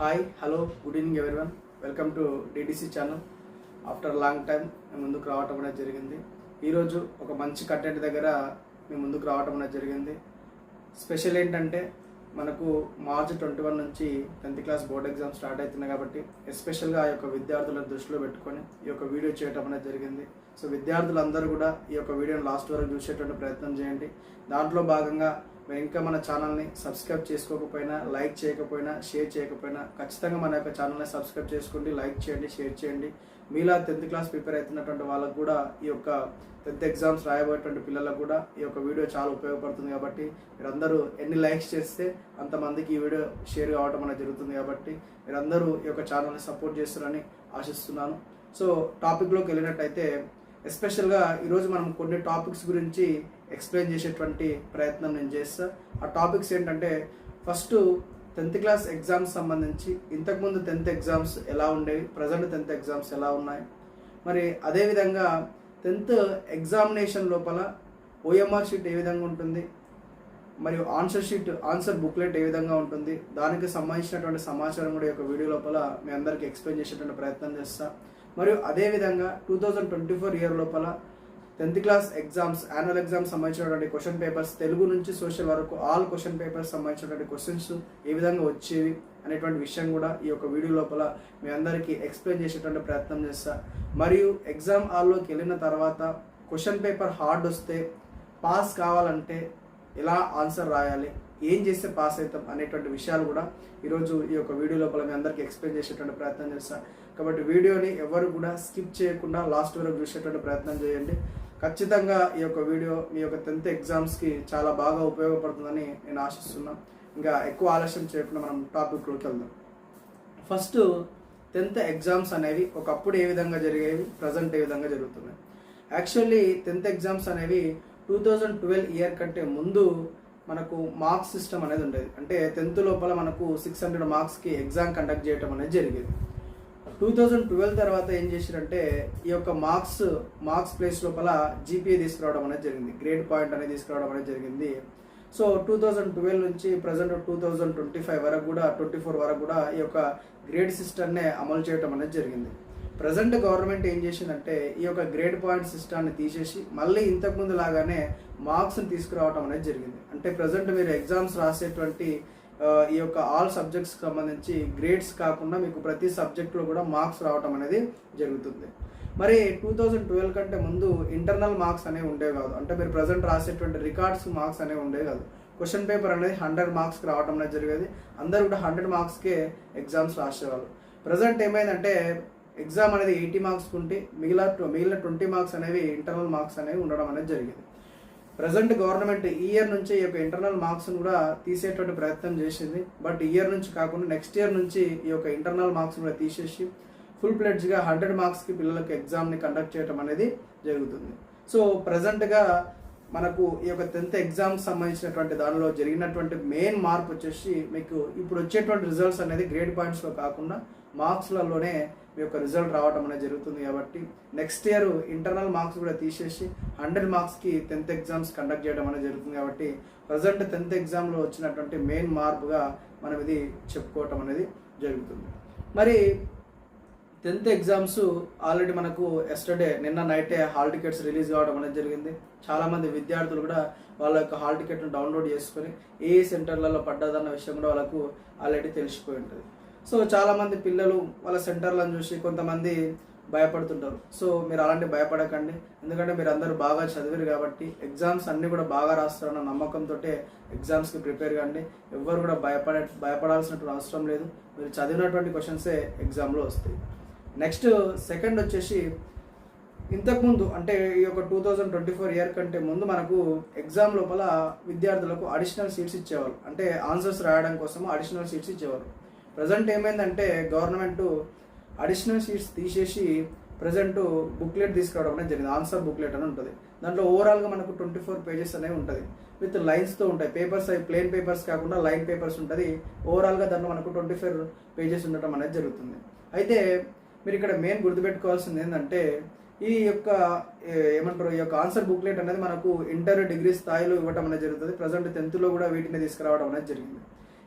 Hi hello good evening everyone welcome to DDC channel after long time మేము ముందుకు రావటం అనేది జరిగింది. ఈరోజు ఒక మంచి కంటెంట్ దగ్గర మేము ముందుకు రావటం అనేది జరిగింది. స్పెషల్ ఏంటంటే మనకు మార్చ్ ట్వంటీ వన్ నుంచి tenth class board exam start అవుతున్నాయి కాబట్టి ఎస్పెషల్గా ఆ యొక్క విద్యార్థులను దృష్టిలో పెట్టుకొని ఈ యొక్క వీడియో చేయటం అనేది జరిగింది. సో విద్యార్థులందరూ కూడా ఈ యొక్క వీడియోని లాస్ట్ వరకు చూసేటువంటి ప్రయత్నం చేయండి. దాంట్లో భాగంగా మీరు ఇంకా మన ఛానల్ని సబ్స్క్రైబ్ చేసుకోకపోయినా లైక్ చేయకపోయినా షేర్ చేయకపోయినా ఖచ్చితంగా మన యొక్క ఛానల్ని సబ్స్క్రైబ్ చేసుకోండి లైక్ చేయండి షేర్ చేయండి. మీలా టెన్త్ క్లాస్ ప్రిపేర్ అవుతున్నటువంటి వాళ్ళకు కూడా ఈ యొక్క టెన్త్ ఎగ్జామ్స్ రాయబోయేటువంటి పిల్లలకు కూడా ఈ యొక్క వీడియో చాలా ఉపయోగపడుతుంది కాబట్టి మీరందరూ ఎన్ని లైక్స్ చేస్తే అంతమందికి ఈ వీడియో షేర్ కావడం అనేది జరుగుతుంది కాబట్టి మీరందరూ ఈ యొక్క ఛానల్ని సపోర్ట్ చేస్తారని ఆశిస్తున్నాను. సో టాపిక్లోకి వెళ్ళినట్టయితే ఎస్పెషల్గా ఈరోజు మనం కొన్ని టాపిక్స్ గురించి ఎక్స్ప్లెయిన్ చేసేటువంటి ప్రయత్నం నేను చేస్తా. ఆ టాపిక్స్ ఏంటంటే ఫస్ట్ టెన్త్ క్లాస్ ఎగ్జామ్స్ సంబంధించి ఇంతకుముందు టెన్త్ ఎగ్జామ్స్ ఎలా ఉండేవి ప్రజెంట్ టెన్త్ ఎగ్జామ్స్ ఎలా ఉన్నాయి మరి అదేవిధంగా టెన్త్ ఎగ్జామినేషన్ లోపల ఓఎంఆర్ షీట్ ఏ విధంగా ఉంటుంది మరియు ఆన్సర్ షీట్ ఆన్సర్ బుక్లెట్ ఏ విధంగా ఉంటుంది దానికి సంబంధించినటువంటి సమాచారం కూడా ఈ యొక్క వీడియో లోపల మీ అందరికీ ఎక్స్ప్లెయిన్ చేసేటువంటి ప్రయత్నం చేస్తా. మరియు అదేవిధంగా two thousand twenty four year లోపల tenth class exams annual exams సంబంధించినటువంటి క్వశ్చన్ పేపర్స్ తెలుగు నుంచి సోషల్ వరకు ఆల్ క్వశ్చన్ పేపర్స్ సంబంధించినటువంటి క్వశ్చన్స్ ఏ విధంగా వచ్చేవి అనేటువంటి విషయం కూడా ఈ యొక్క వీడియో లోపల మీ అందరికీ ఎక్స్ప్లెయిన్ చేసేటువంటి ప్రయత్నం చేస్తా. మరియు ఎగ్జామ్ హాల్లోకి వెళ్ళిన తర్వాత క్వశ్చన్ పేపర్ హార్డ్ వస్తే పాస్ కావాలంటే ఎలా ఆన్సర్ రాయాలి ఏం చేస్తే పాస్ అవుతాం అనేటువంటి విషయాలు కూడా ఈరోజు ఈ యొక్క వీడియో లోపల మీ అందరికీ ఎక్స్ప్లెయిన్ చేసేటువంటి ప్రయత్నం చేస్తాను కాబట్టి వీడియోని ఎవరు కూడా స్కిప్ చేయకుండా లాస్ట్ వరకు చూసేటువంటి ప్రయత్నం చేయండి. ఖచ్చితంగా ఈ యొక్క వీడియో మీ యొక్క టెన్త్ ఎగ్జామ్స్కి చాలా బాగా ఉపయోగపడుతుందని నేను ఆశిస్తున్నాను ఇంకా ఎక్కువ ఆలస్యం చేయకుండా మనం టాపిక్లోకి వెళ్దాం. ఫస్ట్ టెన్త్ ఎగ్జామ్స్ అనేవి ఒకప్పుడు ఏ విధంగా జరిగేవి ప్రజెంట్ ఏ విధంగా జరుగుతున్నాయి? యాక్చువల్లీ టెన్త్ ఎగ్జామ్స్ అనేవి టూ థౌజండ్ ట్వెల్వ్ ఇయర్ కంటే ముందు మనకు మార్క్స్ సిస్టమ్ అనేది ఉండేది. అంటే టెన్త్ లోపల మనకు సిక్స్ హండ్రెడ్ మార్క్స్కి ఎగ్జామ్ కండక్ట్ చేయడం అనేది జరిగేది. టూ థౌజండ్ ట్వెల్వ్ తర్వాత ఏం చేశారంటే ఈ యొక్క మార్క్స్ మార్క్స్ ప్లేస్ లోపల జీపీఏ తీసుకురావడం అనేది జరిగింది. గ్రేడ్ పాయింట్ అనేది తీసుకురావడం అనేది జరిగింది. సో టూ థౌజండ్ ట్వెల్వ్ నుంచి present two thousand twenty five వరకు కూడా ట్వంటీ ఫోర్ వరకు కూడా ఈ యొక్క గ్రేడ్ సిస్టమ్నే అమలు చేయడం అనేది జరిగింది. ప్రజెంట్ గవర్నమెంట్ ఏం చేసిందంటే ఈ యొక్క గ్రేడ్ పాయింట్ సిస్టాన్ని తీసేసి మళ్ళీ ఇంతకుముందు లాగానే మార్క్స్ని తీసుకురావడం అనేది జరిగింది. అంటే ప్రజెంట్ మీరు ఎగ్జామ్స్ రాసేటువంటి ఈ యొక్క ఆల్ సబ్జెక్ట్స్కి సంబంధించి గ్రేడ్స్ కాకుండా మీకు ప్రతి సబ్జెక్ట్లో కూడా మార్క్స్ రావటం అనేది జరుగుతుంది. మరి టూ థౌజండ్ ట్వెల్వ్ కంటే ముందు ఇంటర్నల్ మార్క్స్ అనేవి ఉండేవి కాదు. అంటే మీరు ప్రజెంట్ రాసేటువంటి రికార్డ్స్ మార్క్స్ అనేవి ఉండేవి కాదు. క్వశ్చన్ పేపర్ అనేది హండ్రెడ్ మార్క్స్కి రావడం అనేది జరిగేది. అందరూ కూడా హండ్రెడ్ మార్క్స్కే ఎగ్జామ్స్ రాసేవాళ్ళు. ప్రజెంట్ ఏమైందంటే ఎగ్జామ్ అనేది ఎయిటీ మార్క్స్ ఉంటే మిగిలిన మిగిలిన ట్వంటీ మార్క్స్ అనేవి ఇంటర్నల్ మార్క్స్ అనేవి ఉండడం అనేది జరిగింది. ప్రజెంట్ గవర్నమెంట్ ఈ ఇయర్ నుంచి ఈ యొక్క ఇంటర్నల్ మార్క్స్ను కూడా తీసేటువంటి ప్రయత్నం చేసింది. బట్ ఈ ఇయర్ నుంచి కాకుండా నెక్స్ట్ ఇయర్ నుంచి ఈ యొక్క ఇంటర్నల్ మార్క్స్ కూడా తీసేసి ఫుల్ ప్లెడ్జ్గా హండ్రెడ్ మార్క్స్కి పిల్లలకు ఎగ్జామ్ని కండక్ట్ చేయడం అనేది జరుగుతుంది. సో ప్రజెంట్గా మనకు ఈ యొక్క టెన్త్ ఎగ్జామ్స్ సంబంధించినటువంటి దానిలో జరిగినటువంటి మెయిన్ మార్పు వచ్చేసి మీకు ఇప్పుడు వచ్చేటువంటి రిజల్ట్స్ అనేది గ్రేడ్ పాయింట్స్లో కాకుండా మార్క్స్లలోనే మీ యొక్క రిజల్ట్ రావడం అనేది జరుగుతుంది కాబట్టి నెక్స్ట్ ఇయర్ ఇంటర్నల్ మార్క్స్ కూడా తీసేసి హండ్రెడ్ మార్క్స్కి టెన్త్ ఎగ్జామ్స్ కండక్ట్ చేయడం అనేది జరుగుతుంది కాబట్టి ప్రజెంట్ టెన్త్ ఎగ్జామ్లో వచ్చినటువంటి మెయిన్ మార్పుగా మనం ఇది చెప్పుకోవటం అనేది జరుగుతుంది. మరి టెన్త్ ఎగ్జామ్స్ ఆల్రెడీ మనకు ఎస్టర్డే నిన్న నైటే హాల్ టికెట్స్ రిలీజ్ కావడం అనేది జరిగింది. చాలామంది విద్యార్థులు కూడా వాళ్ళ యొక్క హాల్ టికెట్ను డౌన్లోడ్ చేసుకొని ఏ సెంటర్లలో పడ్డదన్న విషయం కూడా వాళ్ళకు ఆల్రెడీ తెలిసిపోయి ఉంటుంది. సో చాలామంది పిల్లలు వాళ్ళ సెంటర్లను చూసి కొంతమంది భయపడుతుంటారు. సో మీరు అలాంటి భయపడకండి. ఎందుకంటే మీరు అందరూ బాగా చదివారు కాబట్టి ఎగ్జామ్స్ అన్నీ కూడా బాగా రాస్తారన్న నమ్మకంతో ఎగ్జామ్స్కి ప్రిపేర్ కండి. ఎవ్వరు కూడా భయపడే భయపడాల్సినటువంటి అవసరం లేదు. మీరు చదివినటువంటి క్వశ్చన్సే ఎగ్జామ్లో వస్తాయి. నెక్స్ట్ సెకండ్ వచ్చేసి ఇంతకుముందు అంటే ఈ యొక్క two thousand twenty four year కంటే ముందు మనకు ఎగ్జామ్ లోపల విద్యార్థులకు అడిషనల్ సీట్స్ ఇచ్చేవారు అంటే ఆన్సర్స్ రాయడం కోసం అడిషనల్ సీట్స్ ఇచ్చేవారు ప్రజెంట్ ఏమైందంటే గవర్నమెంట్ అడిషనల్ సీట్స్ తీసేసి ప్రజెంట్ బుక్లెట్ తీసుకురావడం అనేది జరిగింది. ఆన్సర్ బుక్లెట్ అని ఉంటుంది. దాంట్లో ఓవరాల్గా మనకు ట్వంటీ ఫోర్ పేజెస్ అనేవి ఉంటుంది. విత్ లైన్స్తో ఉంటాయి. పేపర్స్ అవి ప్లెయిన్ పేపర్స్ కాకుండా లైన్ పేపర్స్ ఉంటుంది. ఓవరాల్గా దాంట్లో మనకు ట్వంటీ ఫోర్ పేజెస్ ఉండటం అనేది జరుగుతుంది. అయితే మీరు ఇక్కడ మెయిన్ గుర్తుపెట్టుకోవాల్సింది ఏంటంటే ఈ యొక్క ఏమంటారు ఈ యొక్క ఆన్సర్ బుక్లెట్ అనేది మనకు ఇంటర్ డిగ్రీ స్థాయిలో ఇవ్వడం అనేది జరుగుతుంది. ప్రజెంట్ టెన్త్లో కూడా వీటిని తీసుకురావడం అనేది జరిగింది.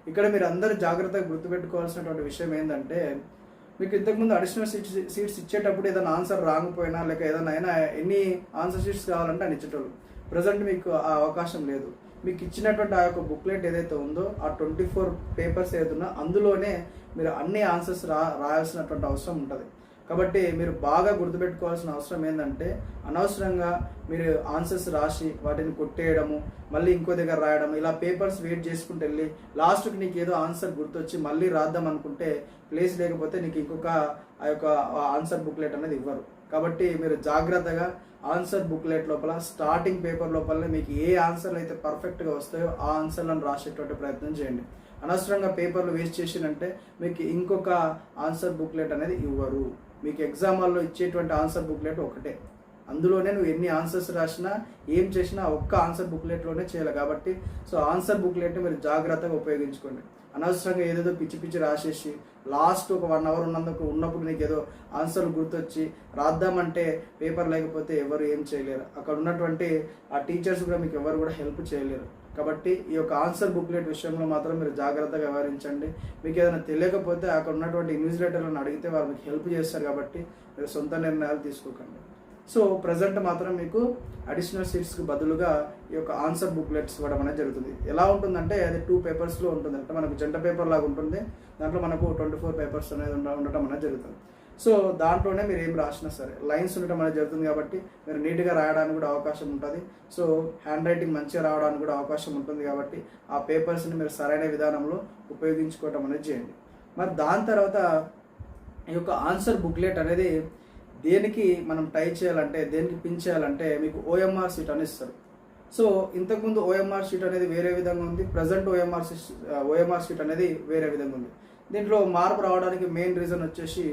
ఇక్కడ మీరు అందరూ జాగ్రత్తగా గుర్తుపెట్టుకోవాల్సినటువంటి విషయం ఏంటంటే మీకు ఇంతకుముందు అడిషనల్ సీట్స్ సీట్స్ ఇచ్చేటప్పుడు ఏదైనా ఆన్సర్ రాకపోయినా లేక ఏదైనా అయినా ఎన్ని ఆన్సర్ షీట్స్ కావాలంటే అని ఇచ్చేటోళ్ళు. ప్రజెంట్ మీకు ఆ అవకాశం లేదు. మీకు ఇచ్చినటువంటి ఆ యొక్క బుక్లెట్ ఏదైతే ఉందో ఆ ట్వంటీ ఫోర్ పేపర్స్ ఏదైతే అందులోనే మీరు అన్ని ఆన్సర్స్ రా రాయాల్సినటువంటి అవసరం ఉంటుంది. కాబట్టి మీరు బాగా గుర్తుపెట్టుకోవాల్సిన అవసరం ఏంటంటే అనవసరంగా మీరు ఆన్సర్స్ రాసి వాటిని కొట్టేయడము మళ్ళీ ఇంకో దగ్గర రాయడం ఇలా పేపర్స్ వెయిట్ చేసుకుంటూ వెళ్ళి లాస్ట్కి నీకు ఏదో ఆన్సర్ గుర్తొచ్చి మళ్ళీ రాద్దాం అనుకుంటే ప్లేస్ లేకపోతే నీకు ఇంకొక ఆ యొక్క ఆన్సర్ బుక్లెట్ అనేది ఇవ్వరు. కాబట్టి మీరు జాగ్రత్తగా ఆన్సర్ బుక్లెట్ లోపల స్టార్టింగ్ పేపర్ లోపలనే మీకు ఏ ఆన్సర్లు అయితే పర్ఫెక్ట్గా వస్తాయో ఆ ఆన్సర్లను రాసేటువంటి ప్రయత్నం చేయండి. అనవసరంగా పేపర్లు వేస్ట్ చేసినంటే మీకు ఇంకొక ఆన్సర్ బుక్లెట్ అనేది ఇవ్వరు. మీకు ఎగ్జామ్ హాల్లో ఇచ్చేటువంటి ఆన్సర్ బుక్లెట్ ఒకటే. అందులోనే నువ్వు ఎన్ని ఆన్సర్స్ రాసినా ఏం చేసినా ఒక్క ఆన్సర్ బుక్లెట్లోనే చేయాలి కాబట్టి సో ఆన్సర్ బుక్లెట్ని మీరు జాగ్రత్తగా ఉపయోగించుకోండి. అనవసరంగా ఏదేదో పిచ్చి పిచ్చి రాసేసి లాస్ట్ ఒక వన్ అవర్ ఉన్నందుకు ఉన్నప్పుడు నీకు ఏదో ఆన్సర్లు గుర్తొచ్చి రాద్దామంటే పేపర్ లేకపోతే ఎవరు ఏం చేయలేరు. అక్కడ ఉన్నటువంటి ఆ టీచర్స్ కూడా మీకు ఎవరు కూడా హెల్ప్ చేయలేరు. కాబట్టి ఈ యొక్క ఆన్సర్ బుక్లెట్ విషయంలో మాత్రం మీరు జాగ్రత్తగా వ్యవహరించండి. మీకు ఏదైనా తెలియకపోతే అక్కడ ఉన్నటువంటి ఇన్విజిలేటర్లను అడిగితే వారు మీకు హెల్ప్ చేస్తారు కాబట్టి మీరు సొంత నిర్ణయాలు తీసుకోకండి. సో ప్రజెంట్ మాత్రం మీకు అడిషనల్ సీట్స్కి బదులుగా ఈ యొక్క ఆన్సర్ బుక్లెట్స్ ఇవ్వడం అనేది జరుగుతుంది. ఎలా ఉంటుందంటే అది టూ పేపర్స్లో ఉంటుంది అంటే మనకు జంట పేపర్ లాగా ఉంటుంది. దాంట్లో మనకు ట్వంటీ ఫోర్ పేపర్స్ అనేది ఉండడం ఉండటం అనేది జరుగుతుంది. సో దాంట్లోనే మీరు ఏం రాసినా సరే లైన్స్ ఉండటం అనేది జరుగుతుంది కాబట్టి మీరు నీట్గా రాయడానికి కూడా అవకాశం ఉంటుంది. సో హ్యాండ్ రైటింగ్ మంచిగా రావడానికి కూడా అవకాశం ఉంటుంది కాబట్టి ఆ పేపర్స్ని మీరు సరైన విధానంలో ఉపయోగించుకోవటం అనేది చేయండి. మరి దాని తర్వాత ఈ యొక్క ఆన్సర్ బుక్లెట్ అనేది దేనికి మనం టై చేయాలంటే దేనికి పిన్ చేయాలంటే మీకు ఓఎంఆర్ సీట్ అని ఇస్తారు. సో ఇంతకుముందు ఓఎంఆర్ షీట్ అనేది వేరే విధంగా ఉంది ప్రజెంట్ ఓఎంఆర్ ఓఎంఆర్ షీట్ అనేది వేరే విధంగా ఉంది. దీంట్లో మార్పు రావడానికి మెయిన్ రీజన్ వచ్చేసి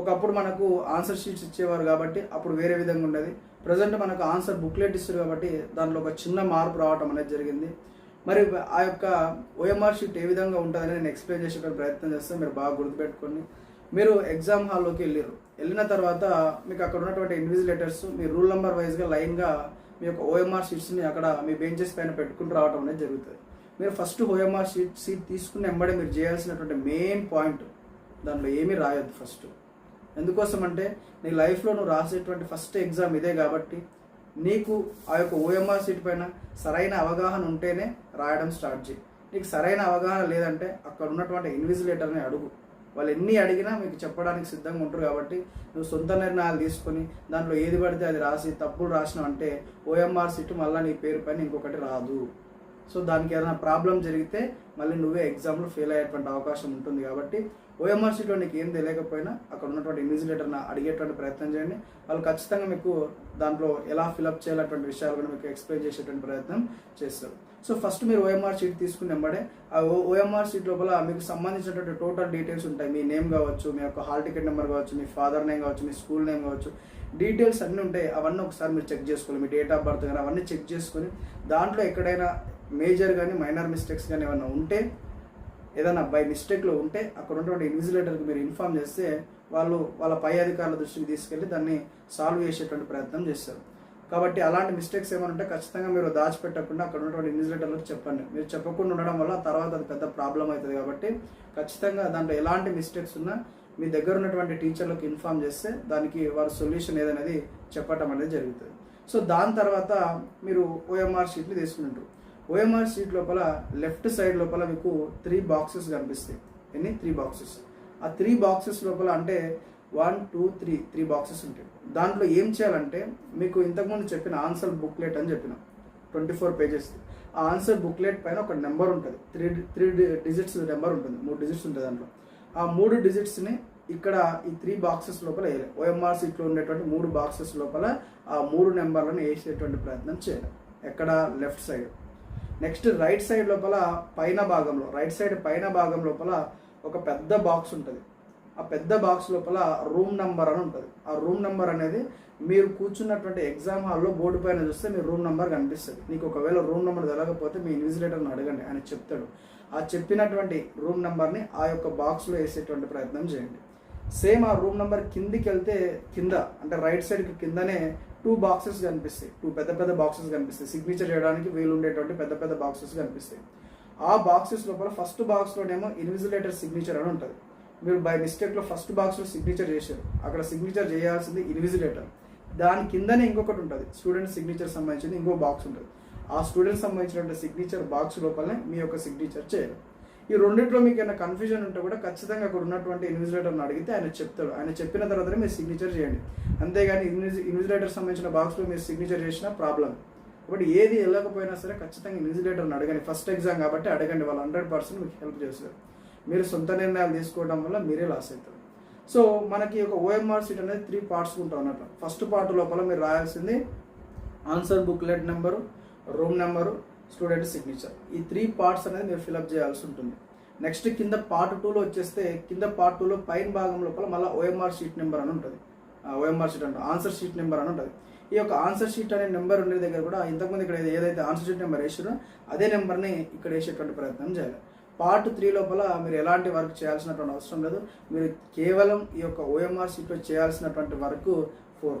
ఒకప్పుడు మనకు ఆన్సర్ షీట్స్ ఇచ్చేవారు కాబట్టి అప్పుడు వేరే విధంగా ఉండేది. ప్రజెంట్ మనకు ఆన్సర్ బుక్లెట్ ఇస్తారు కాబట్టి దాంట్లో ఒక చిన్న మార్పు రావటం అనేది జరిగింది. మరి ఆ యొక్క ఓఎంఆర్ షీట్ ఏ విధంగా ఉంటుందని నేను ఎక్స్ప్లెయిన్ చేసే ప్రయత్నం చేస్తే మీరు బాగా గుర్తుపెట్టుకోండి. మీరు ఎగ్జామ్ హాల్లోకి వెళ్ళారు. వెళ్ళిన తర్వాత మీకు అక్కడ ఉన్నటువంటి ఇన్విజిలేటర్స్ మీ రూల్ నెంబర్ వైజ్గా లైన్గా మీ యొక్క ఓఎంఆర్ షీట్స్ని అక్కడ మీ బెంచెస్ పైన పెట్టుకుని రావడం అనేది జరుగుతుంది. మీరు ఫస్ట్ ఓఎంఆర్ షీట్ సీట్ తీసుకుని వెంబడే మీరు చేయాల్సినటువంటి మెయిన్ పాయింట్ దాంట్లో ఏమీ రాయొద్దు ఫస్ట్ ఎందుకోసం అంటే నీ లైఫ్లో నువ్వు రాసేటువంటి ఫస్ట్ ఎగ్జామ్ ఇదే కాబట్టి నీకు ఆ యొక్క ఓఎంఆర్ సీట్ పైన సరైన అవగాహన ఉంటేనే రాయడం స్టార్ట్ చేయి. నీకు సరైన అవగాహన లేదంటే అక్కడ ఉన్నటువంటి ఇన్విజిలేటర్ని అడుగు. వాళ్ళు ఎన్ని అడిగినా మీకు చెప్పడానికి సిద్ధంగా ఉంటారు కాబట్టి నువ్వు సొంత నిర్ణయాలు తీసుకొని దాంట్లో ఏది పడితే అది రాసి తప్పులు రాసినావు అంటే ఓఎంఆర్ సీట్ మళ్ళీ నీ పేరు పైన ఇంకొకటి రాదు. సో దానికి ఏదైనా ప్రాబ్లం జరిగితే మళ్ళీ నువ్వే ఎగ్జామ్లో ఫెయిల్ అయ్యేటువంటి అవకాశం ఉంటుంది కాబట్టి ఓఎంఆర్ సీట్లో నీకు ఏం తెలియకపోయినా అక్కడ ఉన్నటువంటి ఇన్విజిలేటర్ని అడిగేటువంటి ప్రయత్నం చేయండి. వాళ్ళు ఖచ్చితంగా మీకు దాంట్లో ఎలా ఫిలప్ చేయాలటువంటి విషయాలు కూడా మీకు ఎక్స్ప్లెయిన్ చేసేటువంటి ప్రయత్నం చేస్తారు. సో ఫస్ట్ మీరు ఓఎంఆర్ షీట్ తీసుకుని వెంబడే ఆ ఓఎంఆర్ షీట్ లోపల మీకు సంబంధించినటువంటి టోటల్ డీటెయిల్స్ ఉంటాయి. మీ నేమ్ కావచ్చు మీ యొక్క హాల్ టికెట్ నెంబర్ కావచ్చు మీ ఫాదర్ నేమ్ కావచ్చు మీ స్కూల్ నేమ్ కావచ్చు. డీటెయిల్స్ అన్నీ ఉంటాయి. అవన్నీ ఒకసారి మీరు చెక్ చేసుకోవాలి. మీ డేట్ ఆఫ్ బర్త్ కానీ అవన్నీ చెక్ చేసుకొని దాంట్లో ఎక్కడైనా మేజర్ కానీ మైనర్ మిస్టేక్స్ కానీ ఏమైనా ఉంటే ఏదైనా బై మిస్టేక్లో ఉంటే అక్కడ ఉన్నటువంటి ఇన్విజిలేటర్కి మీరు ఇన్ఫామ్ చేస్తే వాళ్ళు వాళ్ళ పై అధికారుల దృష్టికి తీసుకెళ్ళి దాన్ని సాల్వ్ చేసేటువంటి ప్రయత్నం చేస్తారు. కాబట్టి అలాంటి మిస్టేక్స్ ఏమైనా ఉంటే ఖచ్చితంగా మీరు దాచిపెట్టకుండా అక్కడ ఉన్నటువంటి ఇన్విజిలేటర్లకు చెప్పండి. మీరు చెప్పకుండా ఉండడం వల్ల తర్వాత అది పెద్ద ప్రాబ్లం అవుతుంది కాబట్టి ఖచ్చితంగా దాంట్లో ఎలాంటి మిస్టేక్స్ ఉన్నా మీ దగ్గర ఉన్నటువంటి టీచర్లకు ఇన్ఫామ్ చేస్తే దానికి వారి సొల్యూషన్ ఏదనేది చెప్పటం అనేది జరుగుతుంది. సో దాని తర్వాత మీరు ఓఎంఆర్ షీట్లు తీసుకుంటారు ఓఎంఆర్ షీట్ లోపల లెఫ్ట్ సైడ్ లోపల మీకు త్రీ బాక్సెస్ కనిపిస్తాయి. ఎన్ని? త్రీ బాక్సెస్ ఆ త్రీ బాక్సెస్ లోపల అంటే one two three three boxes ఉంటాయి. దాంట్లో ఏం చేయాలంటే మీకు ఇంతకుముందు చెప్పిన ఆన్సర్ బుక్లెట్ అని చెప్పిన ట్వంటీ ఫోర్ పేజెస్ ఆ ఆన్సర్ బుక్లెట్ పైన ఒక నెంబర్ ఉంటుంది. త్రీ త్రీ డిజిట్స్ నెంబర్ ఉంటుంది. మూడు డిజిట్స్ ఉంటుంది దాంట్లో. ఆ మూడు డిజిట్స్ని ఇక్కడ ఈ త్రీ బాక్సెస్ లోపల వేయాలి. ఓఎంఆర్ సీట్లో ఉండేటువంటి మూడు బాక్సెస్ లోపల ఆ మూడు నెంబర్లను వేసేటువంటి ప్రయత్నం చేయాలి. ఎక్కడ? Left side next right side లోపల పైన భాగంలో రైట్ సైడ్ పైన భాగం లోపల ఒక పెద్ద బాక్స్ ఉంటుంది. ఆ పెద్ద బాక్స్ లోపల రూమ్ నెంబర్ అని ఉంటుంది. ఆ రూమ్ నెంబర్ అనేది మీరు కూర్చున్నటువంటి ఎగ్జామ్ హాల్లో బోర్డు పైన చూస్తే మీ రూమ్ నెంబర్ కనిపిస్తుంది. మీకు ఒకవేళ రూమ్ నెంబర్ తెలకపోతే మీ ఇన్విజిలేటర్ని అడగండి ఆయన చెప్తాడు. ఆ చెప్పినటువంటి రూమ్ నెంబర్ని ఆ యొక్క బాక్స్లో వేసేటువంటి ప్రయత్నం చేయండి. సేమ్ ఆ రూమ్ నెంబర్ కిందికి వెళ్తే కింద అంటే రైట్ సైడ్కి కిందనే టూ బాక్సెస్ కనిపిస్తాయి. టూ పెద్ద పెద్ద బాక్సెస్ కనిపిస్తాయి. సిగ్నేచర్ చేయడానికి వీలు ఉండేటువంటి పెద్ద పెద్ద బాక్సెస్ కనిపిస్తాయి. ఆ బాక్సెస్ లోపల ఫస్ట్ బాక్స్లోనేమో ఇన్విజిలేటర్ సిగ్నేచర్ అని ఉంటుంది. మీరు బై మిస్టేక్లో ఫస్ట్ బాక్స్లో సిగ్నేచర్ చేశారు. అక్కడ సిగ్నేచర్ చేయాల్సింది ఇన్విజిలేటర్. దాని కిందనే ఇంకొకటి ఉంటుంది. స్టూడెంట్ సిగ్నేచర్ సంబంధించింది ఇంకో బాక్స్ ఉంటుంది. ఆ స్టూడెంట్ సంబంధించినటువంటి సిగ్నేచర్ బాక్స్ లోపలనే మీ యొక్క సిగ్నేచర్ చేయాలి. ఈ రెండింటిలో మీకు ఏమైనా కన్ఫ్యూజన్ ఉంటే కూడా ఖచ్చితంగా అక్కడ ఉన్నటువంటి ఇన్విజిలేటర్ని అడిగితే ఆయన చెప్తాడు. ఆయన చెప్పిన తర్వాతనే మీరు సిగ్నేచర్ చేయండి. అంతేగాని ఇన్విజి ఇన్విజిలేటర్ సంబంధించిన బాక్స్లో మీరు సిగ్నేచర్ చేసిన ప్రాబ్లం కాబట్టి ఏది వెళ్ళకపోయినా సరే ఖచ్చితంగా ఇన్విజిలేటర్ని అడగండి. ఫస్ట్ ఎగ్జామ్ కాబట్టి అడగండి. వాళ్ళు హండ్రెడ్ పర్సెంట్ మీకు హెల్ప్ చేస్తారు. మీరు సొంత నిర్ణయాలు తీసుకోవడం వల్ల మీరే లాస్ అవుతారు. సో మనకి ఒక ఓఎంఆర్ సీట్ అనేది త్రీ పార్ట్స్ ఉంటాం అన్నట్టు ఫస్ట్ పార్ట్ లోపల మీరు రాయాల్సింది answer booklet number room number student signature ఈ త్రీ పార్ట్స్ అనేది మీరు ఫిలప్ చేయాల్సి ఉంటుంది. నెక్స్ట్ కింద పార్ట్ టూలో వచ్చేస్తే కింద పార్ట్ టూలో పైన భాగం లోపల మళ్ళీ ఓఎంఆర్ షీట్ నెంబర్ అని ఉంటుంది. ఓఎంఆర్ షీట్ అంటే ఆన్సర్ షీట్ నెంబర్ అని ఉంటుంది. ఈ యొక్క ఆన్సర్ షీట్ అనే నెంబర్ ఉండే దగ్గర కూడా ఇంతకుముందు ఇక్కడ ఏదైతే ఆన్సర్ షీట్ నెంబర్ వేసారో అదే నెంబర్ని ఇక్కడ వేసేటువంటి ప్రయత్నం చేయాలి. పార్ట్ త్రీ లోపల మీరు ఎలాంటి వర్క్ చేయాల్సినటువంటి అవసరం లేదు. మీరు కేవలం ఈ యొక్క ఓఎంఆర్ షీట్లో చేయాల్సినటువంటి వర్క్ ఫోర్ ఫోర్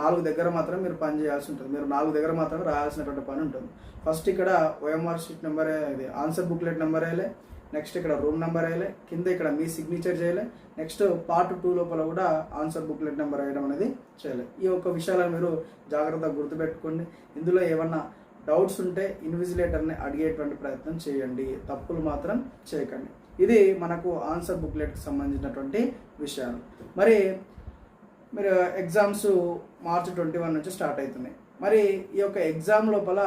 నాలుగు దగ్గర మాత్రం మీరు పని చేయాల్సి ఉంటుంది. మీరు నాలుగు దగ్గర మాత్రమే రాయాల్సినటువంటి పని ఉంటుంది. ఫస్ట్ ఇక్కడ ఓఎంఆర్ షీట్ నెంబర్ ఇది ఆన్సర్ బుక్లెట్ నెంబర్ వేయలే నెక్స్ట్ ఇక్కడ రూమ్ నెంబర్ వేయలే కింద ఇక్కడ మీ సిగ్నేచర్ చేయలే. నెక్స్ట్ పార్ట్ టూ లోపల కూడా ఆన్సర్ బుక్లెట్ నెంబర్ వేయడం అనేది చేయలే. ఈ యొక్క విషయాలను మీరు జాగ్రత్తగా గుర్తుపెట్టుకోండి. ఇందులో ఏమన్నా డౌట్స్ ఉంటే ఇన్విజిలేటర్ని అడిగేటువంటి ప్రయత్నం చేయండి. తప్పులు మాత్రం చేయకండి. ఇది మనకు ఆన్సర్ బుక్లెట్కి సంబంధించినటువంటి విషయాలు. మరి మీరు ఎగ్జామ్స్ మార్చ్ ట్వంటీ వన్ నుంచి స్టార్ట్ అవుతున్నాయి. మరి ఈ యొక్క ఎగ్జామ్ లోపల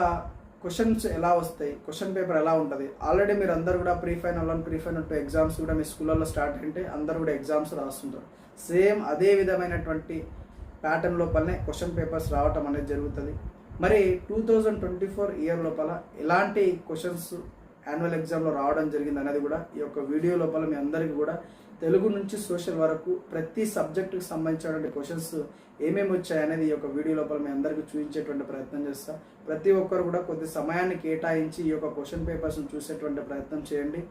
క్వశ్చన్స్ ఎలా వస్తాయి? క్వశ్చన్ పేపర్ ఎలా ఉంటుంది? ఆల్రెడీ మీరు అందరు కూడా pre final one pre final two exams కూడా మీ స్కూళ్ళల్లో స్టార్ట్ అంటే అందరు కూడా ఎగ్జామ్స్ రాస్తుంటారు. సేమ్ అదే విధమైనటువంటి ప్యాటర్న్ లోపలనే క్వశ్చన్ పేపర్స్ రావటం అనేది జరుగుతుంది. మరి two thousand twenty four year లోపల ఎలాంటి క్వశ్చన్స్ యాన్యువల్ ఎగ్జామ్లో రావడం జరిగింది అనేది కూడా ఈ యొక్క వీడియో లోపల మీ అందరికీ కూడా తెలుగు నుంచి సోషల్ వరకు ప్రతి సబ్జెక్టుకి సంబంధించినటువంటి క్వశ్చన్స్ ఏమేమి వచ్చాయి అనేది ఈ యొక్క వీడియో లోపల మీ అందరికీ చూపించేటువంటి ప్రయత్నం చేస్తా. ప్రతి ఒక్కరు కూడా కొద్ది సమయాన్ని కేటాయించి ఈ యొక్క క్వశ్చన్ పేపర్స్ని చూసేటువంటి ప్రయత్నం చేయండి.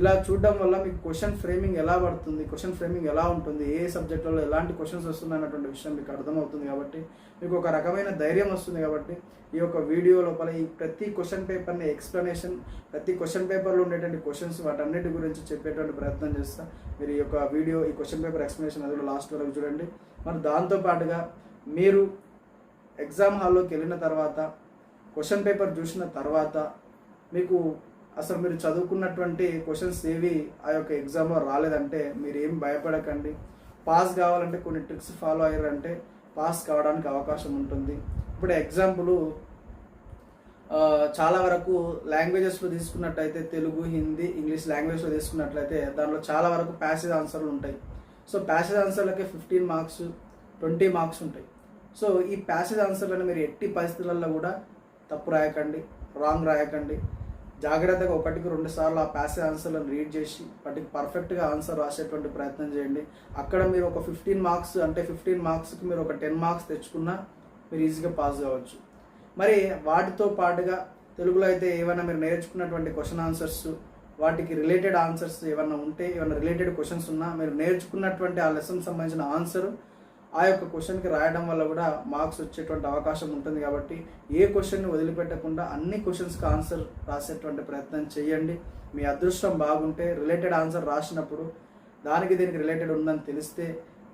ఇలా చూడడం వల్ల మీకు క్వశ్చన్ ఫ్రేమింగ్ ఎలా పడుతుంది? క్వశ్చన్ ఫ్రేమింగ్ ఎలా ఉంటుంది? ఏ సబ్జెక్టులలో ఎలాంటి క్వశ్చన్స్ వస్తుంది అన్నటువంటి విషయం మీకు అర్థమవుతుంది కాబట్టి మీకు ఒక రకమైన ధైర్యం వస్తుంది కాబట్టి ఈ యొక్క వీడియో లోపల ఈ ప్రతి క్వశ్చన్ పేపర్ని ఎక్స్ప్లెనేషన్ ప్రతి క్వశ్చన్ పేపర్లో ఉండేటువంటి క్వశ్చన్స్ వాటన్నిటి గురించి చెప్పేటువంటి ప్రయత్నం చేస్తా. మీరు ఈ యొక్క వీడియో ఈ క్వశ్చన్ పేపర్ ఎక్స్ప్లెనేషన్ అది కూడా లాస్ట్ వరకు చూడండి. మరి దాంతో పాటుగా మీరు ఎగ్జామ్ హాల్లోకి వెళ్ళిన తర్వాత క్వశ్చన్ పేపర్ చూసిన తర్వాత మీకు అసలు మీరు చదువుకున్నటువంటి క్వశ్చన్స్ ఏవి ఆ యొక్క ఎగ్జామ్లో రాలేదంటే మీరు ఏం భయపడకండి. పాస్ కావాలంటే కొన్ని ట్రిక్స్ ఫాలో అయ్యారంటే పాస్ కావడానికి అవకాశం ఉంటుంది. ఇప్పుడు ఎగ్జాంపుల్ చాలా వరకు లాంగ్వేజెస్లో తీసుకున్నట్టయితే తెలుగు హిందీ ఇంగ్లీష్ లాంగ్వేజ్లో తీసుకున్నట్లయితే దాంట్లో చాలా వరకు ప్యాసేజ్ ఆన్సర్లు ఉంటాయి. సో ప్యాసేజ్ ఆన్సర్లకి ఫిఫ్టీన్ మార్క్స్ ట్వంటీ మార్క్స్ ఉంటాయి. సో ఈ ప్యాసేజ్ ఆన్సర్లను మీరు ఎట్టి పరిస్థితులలో కూడా తప్పు రాయకండి రాంగ్ రాయకండి. జాగ్రత్తగా ఒకటికి రెండు సార్లు ఆ ప్యాసేజ్ ఆన్సర్లను రీడ్ చేసి వాటికి పర్ఫెక్ట్గా ఆన్సర్ రాసేటువంటి ప్రయత్నం చేయండి. అక్కడ మీరు ఒక ఫిఫ్టీన్ మార్క్స్ అంటే ఫిఫ్టీన్ మార్క్స్కి మీరు ఒక టెన్ మార్క్స్ తెచ్చుకున్నా మీరు ఈజీగా పాస్ కావచ్చు. మరి వాటితో పాటుగా తెలుగులో అయితే ఏమైనా మీరు నేర్చుకున్నటువంటి క్వశ్చన్ ఆన్సర్స్ వాటికి రిలేటెడ్ ఆన్సర్స్ ఏమైనా ఉంటే ఏమైనా రిలేటెడ్ క్వశ్చన్స్ ఉన్నా మీరు నేర్చుకున్నటువంటి ఆ లెసన్ సంబంధించిన ఆన్సర్ ఆ యొక్క క్వశ్చన్కి రాయడం వల్ల కూడా మార్క్స్ వచ్చేటువంటి అవకాశం ఉంటుంది కాబట్టి ఏ క్వశ్చన్ని వదిలిపెట్టకుండా అన్ని క్వశ్చన్స్కి ఆన్సర్ రాసేటువంటి ప్రయత్నం చేయండి. మీ అదృష్టం బాగుంటే రిలేటెడ్ ఆన్సర్ రాసినప్పుడు దానికి దీనికి రిలేటెడ్ ఉందని తెలిస్తే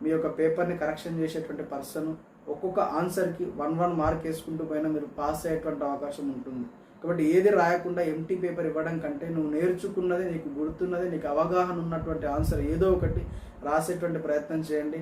మీ యొక్క పేపర్ని కరెక్షన్ చేసేటువంటి పర్సన్ ఒక్కొక్క ఆన్సర్కి వన్ వన్ మార్క్ వేసుకుంటూ పోయినా మీరు పాస్ అయ్యేటువంటి అవకాశం ఉంటుంది. కాబట్టి ఏది రాయకుండా ఎంటీ పేపర్ ఇవ్వడం కంటే నువ్వు నేర్చుకున్నది నీకు గుర్తున్నది నీకు అవగాహన ఉన్నటువంటి ఆన్సర్ ఏదో ఒకటి రాసేటువంటి ప్రయత్నం చేయండి.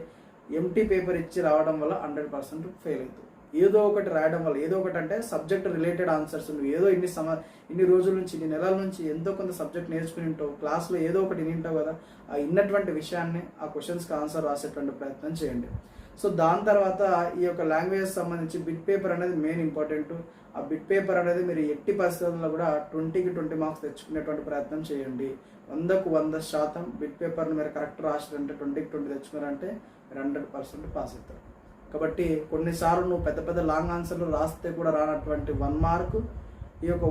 ఎంటీ పేపర్ ఇచ్చి రావడం వల్ల హండ్రెడ్ పర్సెంట్ ఫెయిల్ అవుతుంది. ఏదో ఒకటి రాయడం వల్ల ఏదో ఒకటి అంటే సబ్జెక్ట్ రిలేటెడ్ ఆన్సర్స్ నువ్వు ఏదో ఇన్ని సమ ఇన్ని రోజుల నుంచి ఇన్ని నెలల నుంచి ఎంతో కొంత సబ్జెక్ట్ నేర్చుకుని ఉంటావు క్లాస్లో ఏదో ఒకటి వింటావు కదా ఆ ఇన్నటువంటి విషయాన్ని ఆ క్వశ్చన్స్కి ఆన్సర్ రాసేటువంటి ప్రయత్నం చేయండి. సో దాని తర్వాత ఈ యొక్క లాంగ్వేజ్ సంబంధించి బిట్ పేపర్ అనేది మెయిన్ ఇంపార్టెంట్ ఆ బిట్ పేపర్ అనేది మీరు ఎట్టి పరిస్థితుల్లో కూడా ట్వంటీకి ట్వంటీ మార్క్స్ తెచ్చుకునేటువంటి ప్రయత్నం చేయండి. వందకు వంద శాతం బిట్ పేపర్ని మీరు కరెక్ట్ రాసారంటే ట్వంటీకి ట్వంటీ తెచ్చుకున్నారంటే హండ్రెడ్ పర్సెంట్ పాస్ అవుతారు. కాబట్టి కొన్నిసార్లు నువ్వు పెద్ద పెద్ద లాంగ్ ఆన్సర్లు రాస్తే కూడా రానటువంటి వన్ మార్క్ ఈ యొక్క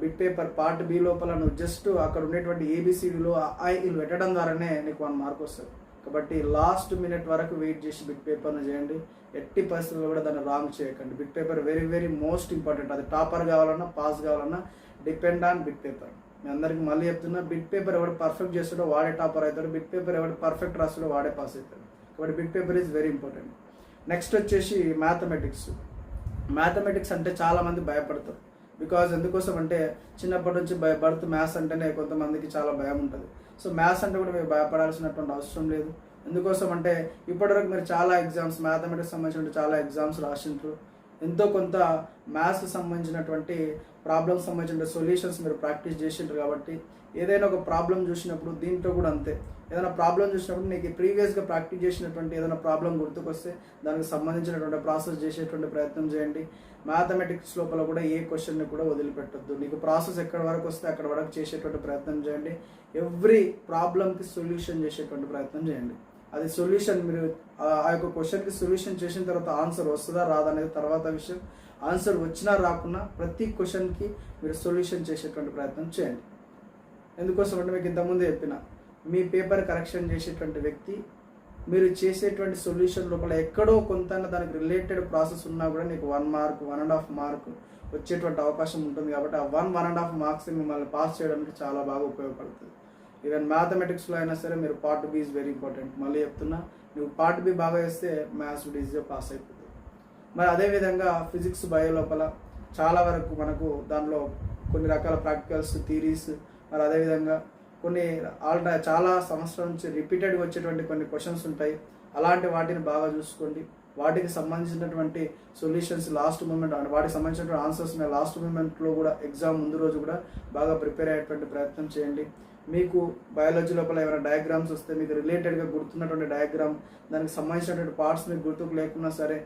బిట్ పేపర్ పార్ట్ బి లోపల నువ్వు జస్ట్ అక్కడ ఉండేటువంటి ఏబిసిడిలో ఐలు పెట్టడం ద్వారానే నీకు వన్ మార్క్ వస్తుంది. కాబట్టి లాస్ట్ మినిట్ వరకు వెయిట్ చేసి బిట్ పేపర్ను చేయండి. ఎట్టి పరిస్థితుల్లో కూడా దాన్ని రాంగ్ చేయకండి. Bit paper very very most important అది టాపర్ కావాలన్నా పాస్ కావాలన్నా డిపెండ్ ఆన్ బిట్ పేపర్ మీ అందరికి మళ్ళీ చెప్తున్నా బిట్ పేపర్ ఎవడు పర్ఫెక్ట్ చేస్తాడో వాడే టాపర్ అవుతాడు. బిట్ పేపర్ ఎవడు పర్ఫెక్ట్ రాస్తాడో వాడే పాస్ అవుతాడు. కాబట్టి bit paper is very important next వచ్చేసి మ్యాథమెటిక్స్ మ్యాథమెటిక్స్ అంటే చాలామంది భయపడతారు. బికాజ్ ఎందుకోసం అంటే చిన్నప్పటి నుంచి భయపడుతూ మ్యాథ్స్ అంటేనే కొంతమందికి చాలా భయం ఉంటుంది. సో మ్యాథ్స్ అంటే కూడా మీరు భయపడాల్సినటువంటి అవసరం లేదు. ఎందుకోసం అంటే ఇప్పటివరకు మీరు చాలా ఎగ్జామ్స్ మ్యాథమెటిక్స్ సంబంధించిన చాలా ఎగ్జామ్స్ రాసింటారు ఎంతో కొంత మ్యాథ్స్ సంబంధించినటువంటి ప్రాబ్లమ్స్ సంబంధించిన సొల్యూషన్స్ మీరు ప్రాక్టీస్ చేసిండ్రు కాబట్టి ఏదైనా ఒక ప్రాబ్లం చూసినప్పుడు దీంట్లో కూడా అంతే. ఏదైనా ప్రాబ్లం చూసినప్పుడు నీకు ప్రీవియస్గా ప్రాక్టీస్ చేసినటువంటి ఏదైనా ప్రాబ్లం గుర్తుకొస్తే దానికి సంబంధించినటువంటి ప్రాసెస్ చేసేటువంటి ప్రయత్నం చేయండి. మ్యాథమెటిక్స్ లోపల కూడా ఏ క్వశ్చన్ని కూడా వదిలిపెట్టద్దు. నీకు ప్రాసెస్ ఎక్కడి వరకు వస్తే అక్కడ వరకు చేసేటువంటి ప్రయత్నం చేయండి. ఎవ్రీ ప్రాబ్లంకి సొల్యూషన్ చేసేటువంటి ప్రయత్నం చేయండి. అది సొల్యూషన్ మీరు ఆ యొక్క క్వశ్చన్కి సొల్యూషన్ చేసిన తర్వాత ఆన్సర్ వస్తుందా రాదా అనేది తర్వాత విషయం. ఆన్సర్ వచ్చినా రాకున్నా ప్రతి క్వశ్చన్కి మీరు సొల్యూషన్ చేసేటువంటి ప్రయత్నం చేయండి. ఎందుకోసం అంటే మీకు ఇంతకుముందే చెప్పిన మీ పేపర్ కరెక్షన్ చేసేటువంటి వ్యక్తి మీరు చేసేటువంటి సొల్యూషన్ లోపల ఎక్కడో కొంత దానికి రిలేటెడ్ ప్రాసెస్ ఉన్నా కూడా నీకు one mark one and half mark వచ్చేటువంటి అవకాశం ఉంటుంది కాబట్టి ఆ one one and half marks మిమ్మల్ని పాస్ చేయడానికి చాలా బాగా ఉపయోగపడుతుంది. ఈవెన్ మ్యాథమెటిక్స్లో అయినా సరే మీరు part B is very important మళ్ళీ చెప్తున్నా నువ్వు పార్ట్ బి బాగా వేస్తే మ్యాథ్స్ ఈజీగా పాస్ అయిపోతుంది. మరి అదేవిధంగా ఫిజిక్స్ బయో లోపల చాలా వరకు మనకు దానిలో కొన్ని రకాల ప్రాక్టికల్స్ థీరీస్ మరి అదేవిధంగా కొన్ని ఆల్ చాలా సంవత్సరాల నుంచి రిపీటెడ్గా వచ్చేటువంటి కొన్ని క్వశ్చన్స్ ఉంటాయి. అలాంటి వాటిని బాగా చూసుకోండి. వాటికి సంబంధించినటువంటి సొల్యూషన్స్ లాస్ట్ మూమెంట్ వాటికి సంబంధించినటువంటి ఆన్సర్స్ లాస్ట్ మూమెంట్లో కూడా ఎగ్జామ్ ముందు రోజు కూడా బాగా ప్రిపేర్ అయ్యేటువంటి ప్రయత్నం చేయండి. మీకు బయాలజీ లోపల ఏమైనా డయాగ్రామ్స్ వస్తే మీకు రిలేటెడ్గా గుర్తున్నటువంటి డయాగ్రామ్ దానికి సంబంధించినటువంటి పార్ట్స్ మీకు గుర్తుకు లేకున్నా సరే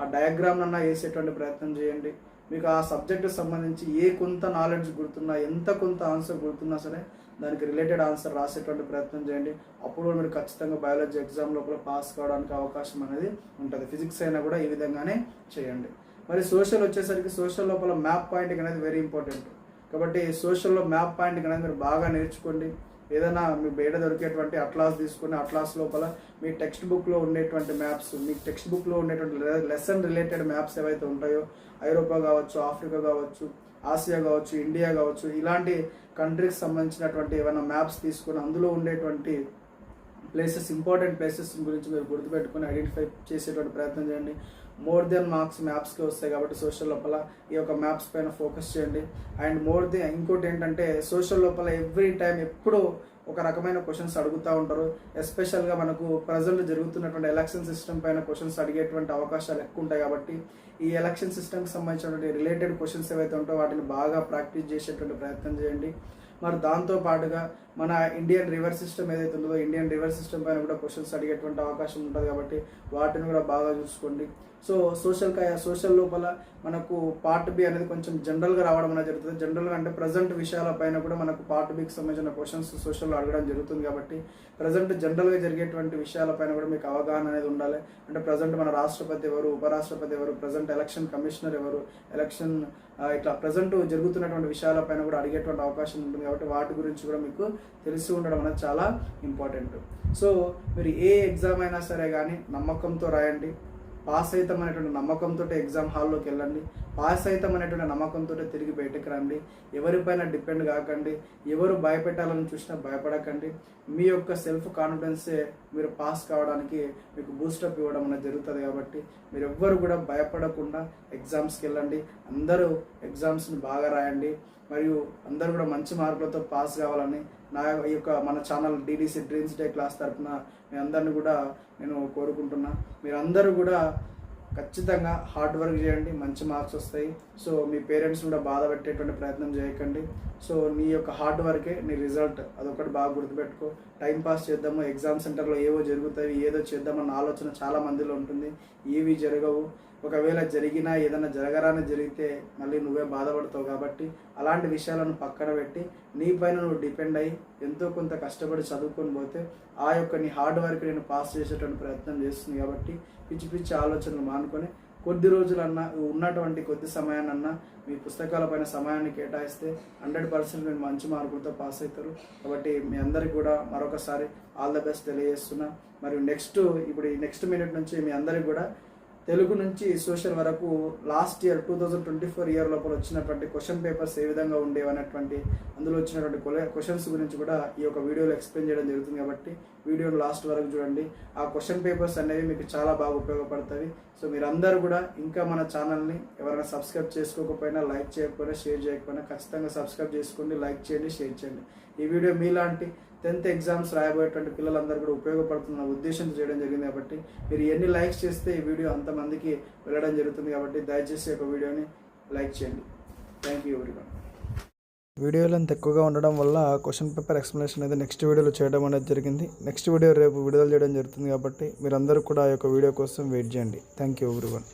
ఆ డయాగ్రామ్నన్నా వేసేటువంటి ప్రయత్నం చేయండి. మీకు ఆ సబ్జెక్టుకి సంబంధించి ఏ కొంత నాలెడ్జ్ గుర్తున్నా ఎంత కొంత ఆన్సర్ గుర్తున్నా సరే దానికి రిలేటెడ్ ఆన్సర్ రాసేటువంటి ప్రయత్నం చేయండి. అప్పుడు మీరు ఖచ్చితంగా బయాలజీ ఎగ్జామ్ లోపల పాస్ కావడానికి అవకాశం అనేది ఉంటుంది. ఫిజిక్స్ అయినా కూడా ఈ విధంగానే చేయండి. మరి సోషల్ వచ్చేసరికి సోషల్ లోపల మ్యాప్ పాయింటింగ్ అనేది వెరీ ఇంపార్టెంట్ కాబట్టి సోషల్లో మ్యాప్ పాయింటింగ్ అనేది మీరు బాగా నేర్చుకోండి. ఏదైనా మీ బయట దొరికేటువంటి అట్లాస్ తీసుకుని అట్లాస్ లోపల మీ టెక్స్ట్ బుక్లో ఉండేటువంటి మ్యాప్స్ మీ టెక్స్ట్ బుక్లో ఉండేటువంటి లెసన్ రిలేటెడ్ మ్యాప్స్ ఏవైతే ఉంటాయో ఐరోపా కావచ్చు ఆఫ్రికా కావచ్చు ఆసియా కావచ్చు ఇండియా కావచ్చు ఇలాంటి కంట్రీకి సంబంధించినటువంటి ఏమైనా మ్యాప్స్ తీసుకొని అందులో ఉండేటువంటి ప్లేసెస్ ఇంపార్టెంట్ ప్లేసెస్ గురించి మీరు గుర్తుపెట్టుకొని ఐడెంటిఫై చేసేటువంటి ప్రయత్నం చేయండి. మోర్ దెన్ మార్క్స్ మ్యాప్స్కి వస్తాయి కాబట్టి సోషల్ లోపల ఈ యొక్క మ్యాప్స్ పైన ఫోకస్ చేయండి. అండ్ మోర్ దెన్ ఇంకోటి ఏంటంటే సోషల్ లోపల ఎవ్రీ టైం ఎప్పుడు ఒక రకమైన క్వశ్చన్స్ అడుగుతూ ఉంటారు. ఎస్పెషల్గా మనకు ప్రజెంట్ జరుగుతున్నటువంటి ఎలక్షన్ సిస్టమ్ పైన క్వశ్చన్స్ అడిగేటువంటి అవకాశాలు ఎక్కువ ఉంటాయి కాబట్టి ఈ ఎలక్షన్ సిస్టమ్కి సంబంధించినటువంటి రిలేటెడ్ క్వశ్చన్స్ ఏవైతే ఉంటాయో వాటిని బాగా ప్రాక్టీస్ చేసేటువంటి ప్రయత్నం చేయండి. మరి దాంతో పాటుగా మన ఇండియన్ రివర్ సిస్టమ్ ఏదైతే ఉందో ఇండియన్ రివర్ సిస్టమ్ పైన కూడా క్వశ్చన్స్ అడిగేటువంటి అవకాశం ఉంటుంది కాబట్టి వాటిని కూడా బాగా చూసుకోండి. సో సోషల్ సోషల్ లోపల మనకు పార్ట్ బి అనేది కొంచెం జనరల్గా రావడం అనేది జరుగుతుంది. జనరల్గా అంటే ప్రజెంట్ విషయాలపైన కూడా మనకు పార్ట్ బికి సంబంధించిన క్వశ్చన్స్ సోషల్లో అడగడం జరుగుతుంది కాబట్టి ప్రజెంట్ జనరల్గా జరిగేటువంటి విషయాలపైన కూడా మీకు అవగాహన అనేది ఉండాలి. అంటే ప్రజెంట్ మన రాష్ట్రపతి ఎవరు ఉపరాష్ట్రపతి ఎవరు ప్రజెంట్ ఎలక్షన్ కమిషనర్ ఎవరు ఎలక్షన్ ఇట్లా ప్రజెంట్ జరుగుతున్నటువంటి విషయాలపైన కూడా అడిగేటువంటి అవకాశం ఉంటుంది కాబట్టి వాటి గురించి కూడా మీకు తెలిసి ఉండడం అనేది చాలా ఇంపార్టెంట్. సో మీరు ఏ ఎగ్జామ్ అయినా సరే కానీ నమ్మకంతో రాయండి. పాస్ అవుతాం అనేటువంటి నమ్మకంతో ఎగ్జామ్ హాల్లోకి వెళ్ళండి. పాస్ అవుతాం అనేటువంటి నమ్మకంతో తిరిగి బయటకు రండి. ఎవరిపైన డిపెండ్ కాకండి. ఎవరు భయపెట్టాలని చూసినా భయపడకండి. మీ యొక్క సెల్ఫ్ కాన్ఫిడెన్సే మీరు పాస్ కావడానికి మీకు బూస్టప్ ఇవ్వడం అనేది జరుగుతుంది కాబట్టి మీరు ఎవ్వరు కూడా భయపడకుండా ఎగ్జామ్స్కి వెళ్ళండి. అందరూ ఎగ్జామ్స్ని బాగా రాయండి. మరియు అందరూ కూడా మంచి మార్కులతో పాస్ కావాలని నా యొక్క మన channel DDC dreams day class తరఫున మీ అందరిని కూడా నేను కోరుకుంటున్నా. మీరందరూ కూడా ఖచ్చితంగా హార్డ్ వర్క్ చేయండి మంచి మార్క్స్ వస్తాయి. సో మీ పేరెంట్స్ కూడా బాధ పెట్టేటువంటి ప్రయత్నం చేయకండి. సో నీ యొక్క హార్డ్ వర్కే నీ రిజల్ట్ అదొకటి బాగా గుర్తుపెట్టుకో. టైం పాస్ చేద్దాము ఎగ్జామ్ సెంటర్లో ఏవో జరుగుతాయి ఏదో చేద్దామన్న ఆలోచన చాలా మందిలో ఉంటుంది. ఏవి జరగవు. ఒకవేళ జరిగినా ఏదైనా జరగరాని జరిగితే మళ్ళీ నువ్వే బాధపడతావు కాబట్టి అలాంటి విషయాలను పక్కన పెట్టి నీ పైన నువ్వు డిపెండ్ అయ్యి ఎంతో కొంత కష్టపడి చదువుకొని పోతే ఆ యొక్క నీ హార్డ్ వర్క్ నేను పాస్ చేసేటువంటి ప్రయత్నం చేస్తుంది కాబట్టి పిచ్చి పిచ్చి ఆలోచనలు మానుకొని కొద్ది రోజులన్నా ఉన్నటువంటి కొద్ది సమయాన్నన్నా మీ పుస్తకాల పైన సమయాన్ని కేటాయిస్తే హండ్రెడ్ పర్సెంట్ మీరు మంచి మార్కులతో పాస్ అవుతారు. కాబట్టి మీ అందరికి కూడా మరొకసారి ఆల్ ద బెస్ట్ తెలియజేస్తున్నా. మరియు నెక్స్ట్ ఇప్పుడు ఈ నెక్స్ట్ మినిట్ నుంచి మీ అందరికి కూడా తెలుగు నుంచి సోషల్ వరకు last year two thousand twenty four year లోపల వచ్చినటువంటి క్వశ్చన్ పేపర్స్ ఏ విధంగా ఉండేవి అనేటువంటి అందులో వచ్చినటువంటి క్వశ్చన్స్ గురించి కూడా ఈ యొక్క వీడియోలో ఎక్స్ప్లెయిన్ చేయడం జరుగుతుంది కాబట్టి వీడియోను లాస్ట్ వరకు చూడండి. ఆ క్వశ్చన్ పేపర్స్ అనేవి మీకు చాలా బాగా ఉపయోగపడతాయి. సో మీరందరూ కూడా ఇంకా మన ఛానల్ని ఎవరైనా సబ్స్క్రైబ్ చేసుకోకపోయినా లైక్ చేయకపోయినా షేర్ చేయకపోయినా ఖచ్చితంగా సబ్స్క్రైబ్ చేసుకోండి లైక్ చేయండి షేర్ చేయండి. ఈ వీడియో మీలాంటి టెన్త్ ఎగ్జామ్స్ రాయబోయేటువంటి పిల్లలందరూ కూడా ఉపయోగపడుతున్న ఉద్దేశంతో చేయడం జరిగింది కాబట్టి మీరు ఎన్ని లైక్స్ చేస్తే ఈ వీడియో అంతమందికి వెళ్ళడం జరుగుతుంది కాబట్టి దయచేసి ఒక వీడియోని లైక్ చేయండి. థ్యాంక్ యూ ఎవరివన్ వీడియోలు అంత ఎక్కువగా ఉండడం వల్ల క్వశ్చన్ పేపర్ ఎక్స్ప్లెనేషన్ అనేది నెక్స్ట్ వీడియోలో చేయడం అనేది జరిగింది. నెక్స్ట్ వీడియో రేపు విడుదల చేయడం జరుగుతుంది కాబట్టి మీరందరూ కూడా ఆ యొక్క వీడియో కోసం వెయిట్ చేయండి. Thank you everyone